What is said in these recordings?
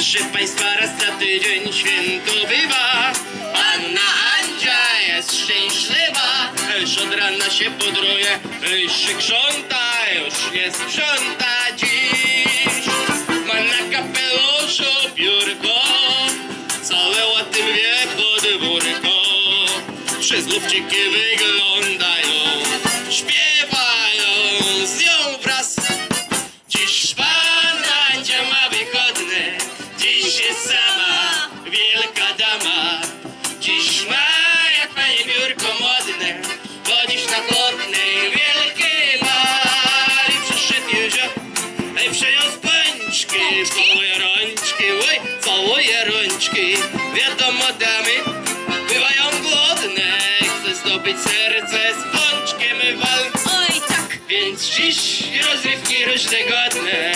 Proszę Państwa, raz na tydzień święto bywa. Panna Andzia jest szczęśliwa. Już od rana się podruje, już się krząta, już nie sprząta dziś. Ma na kapeluszu piórko, całe łaty wie podwórko. Przez lufciki wyglądają, zdobyć serce z pączkiem wal. Oj, tak. Więc dziś rozrywki różne godne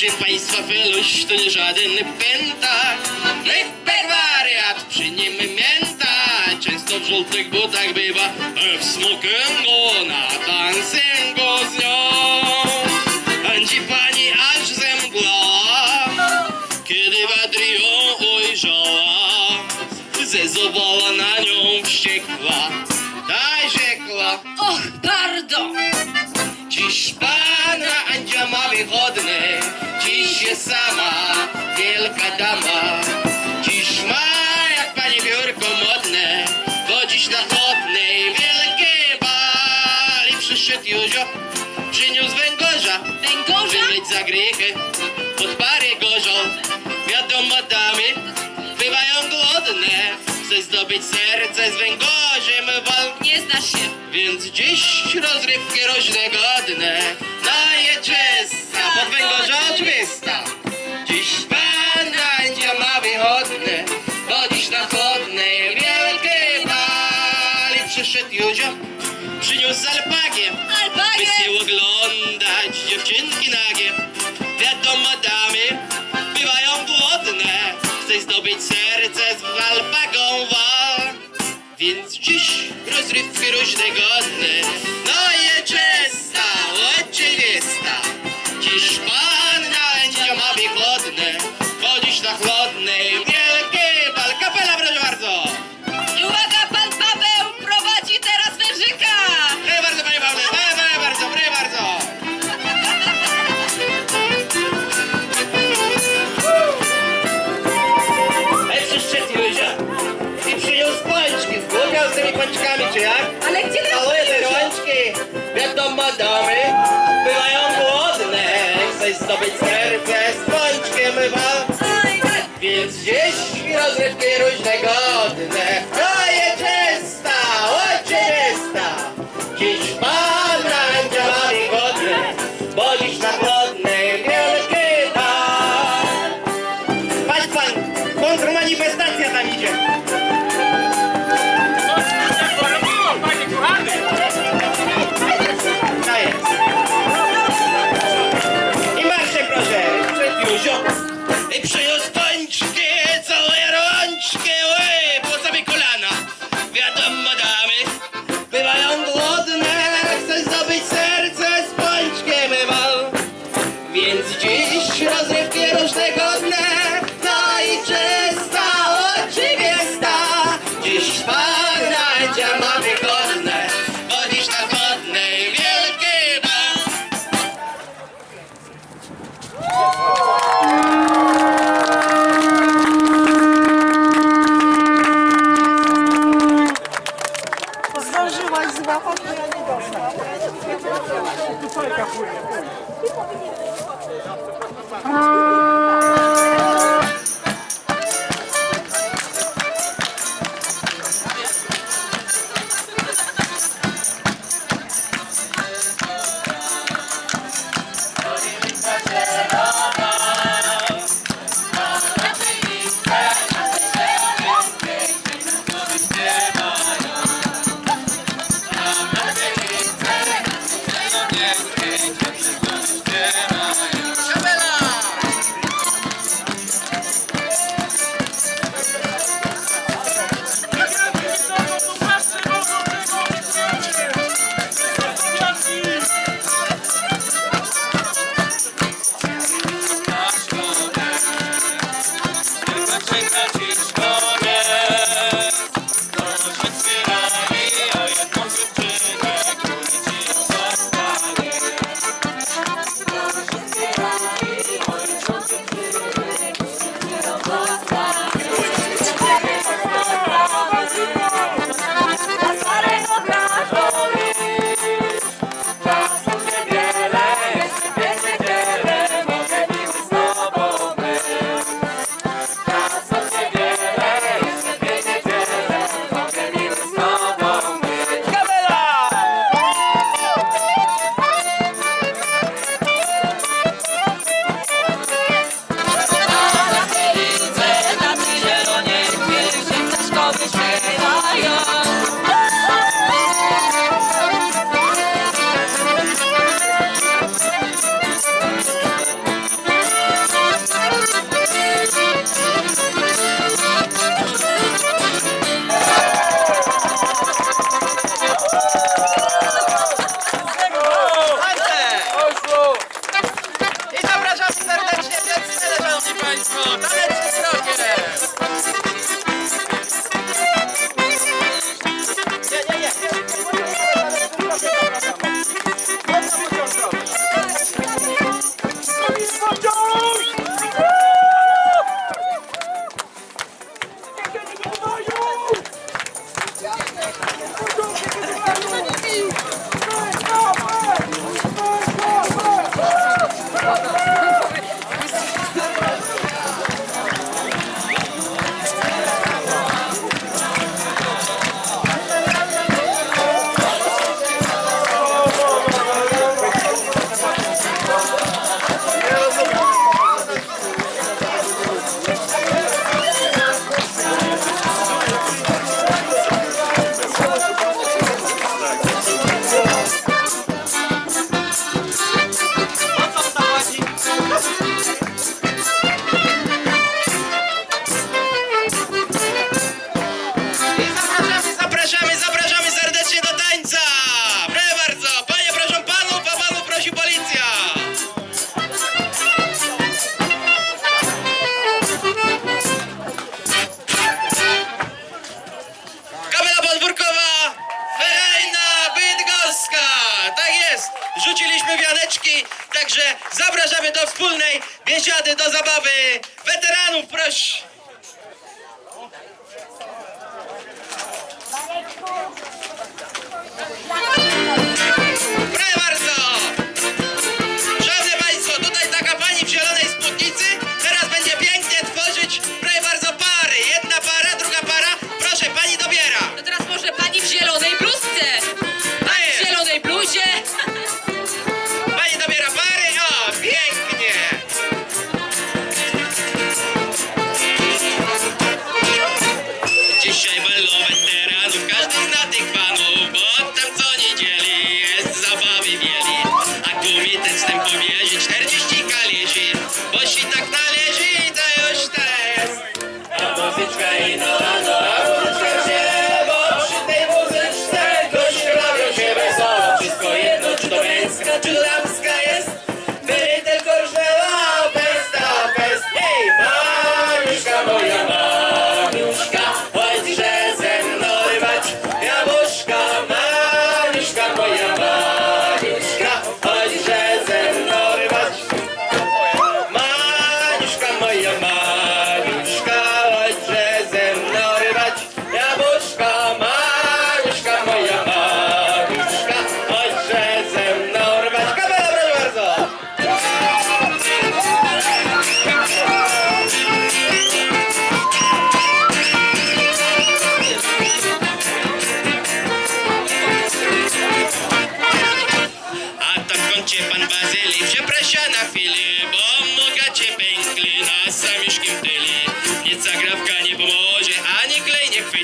Proszę Państwa, Feluś to nie żaden pęta Hyper wariat, przy nim mięta. Często w żółtych butach bywa a W smokingu na dancingu z nią. Będzie pani aż zemdlała Kiedy Wadrią ujrzała Zezowała na nią wściekła. Ta rzekła Och, pardon. Dziś pana Andzia ma dziś sama wielka dama. Dziś ma jak pani biurko modne, chodzić na chodnej wielkiej bali. Przyszedł Józio, przyniósł węgorza, Węgorza? wyleć za grzechy, pod parę gorzą. Wiadomo damy, bywają głodne, chce zdobyć serce z węgorzem wal. Nie znasz się. Więc dziś rozrywki różne godne Daje czysta, pod węgorza oczywista Dziś pan Andzia ma wychodne Chodzisz na chodnej wielkiej bali Przyszedł Józio, przyniósł alpagię By Albagie. się oglądać dziewczynki nagie rozrywki różne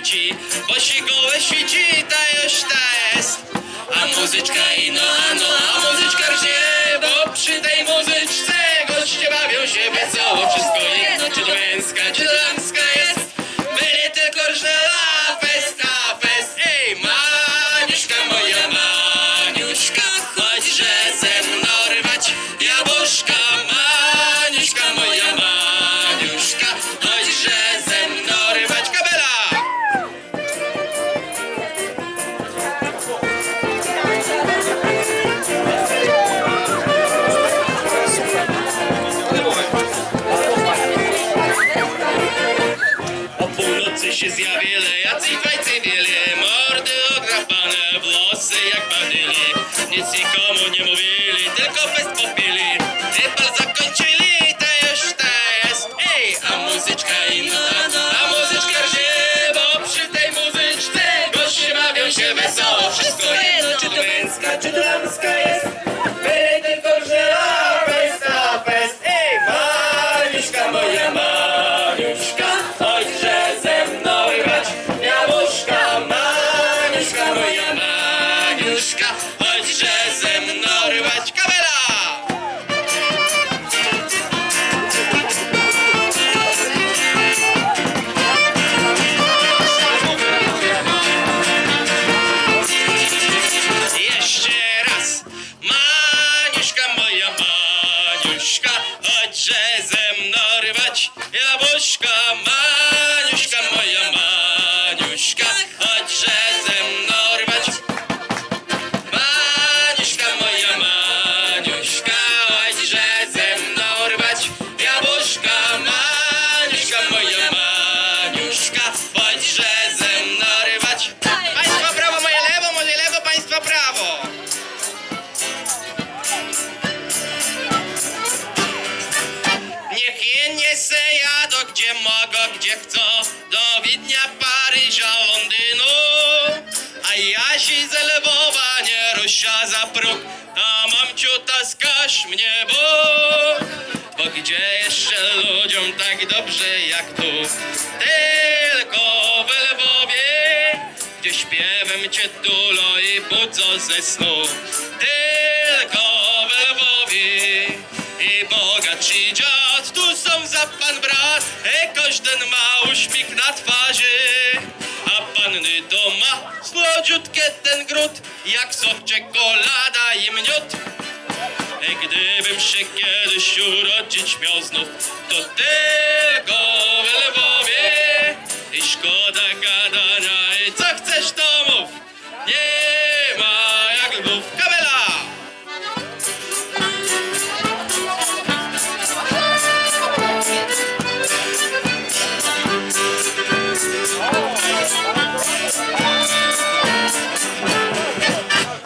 sieci, bo si gołe sieci, ta już ta jest. A muzyczka ino, ano, a muzyczka rżnie, bo przy tej muzyczce goście bawią się wesoło, wszystko jedno, czy to męska, się zjawiele, jacy fajcy mieli, mordy ograpane, włosy jak bandyli. Nic nikomu nie mówili, tylko fest popili, rybal zakończyli, to już to jest, ej, a muzyczka inna, a muzyczka gdzie, bo przy tej muzyczce goście bawią się wesoło, wszystko jedno, czy to męska, czy damska. Babciu, taskasz mnie, bo Bo gdzie jeszcze ludziom tak dobrze jak tu? Tylko w Lwowie Gdzie śpiewem cię tulo i budzą ze snu. Tylko w Lwowie I bogaci dziad tu są za pan brat e, Jakoś ten ma uśmiech na twarzy. A panny to ma słodziutkie ten gród jak sok czekolada i miód się kiedyś urodzić miał znów, to tylko w Lwowie. I szkoda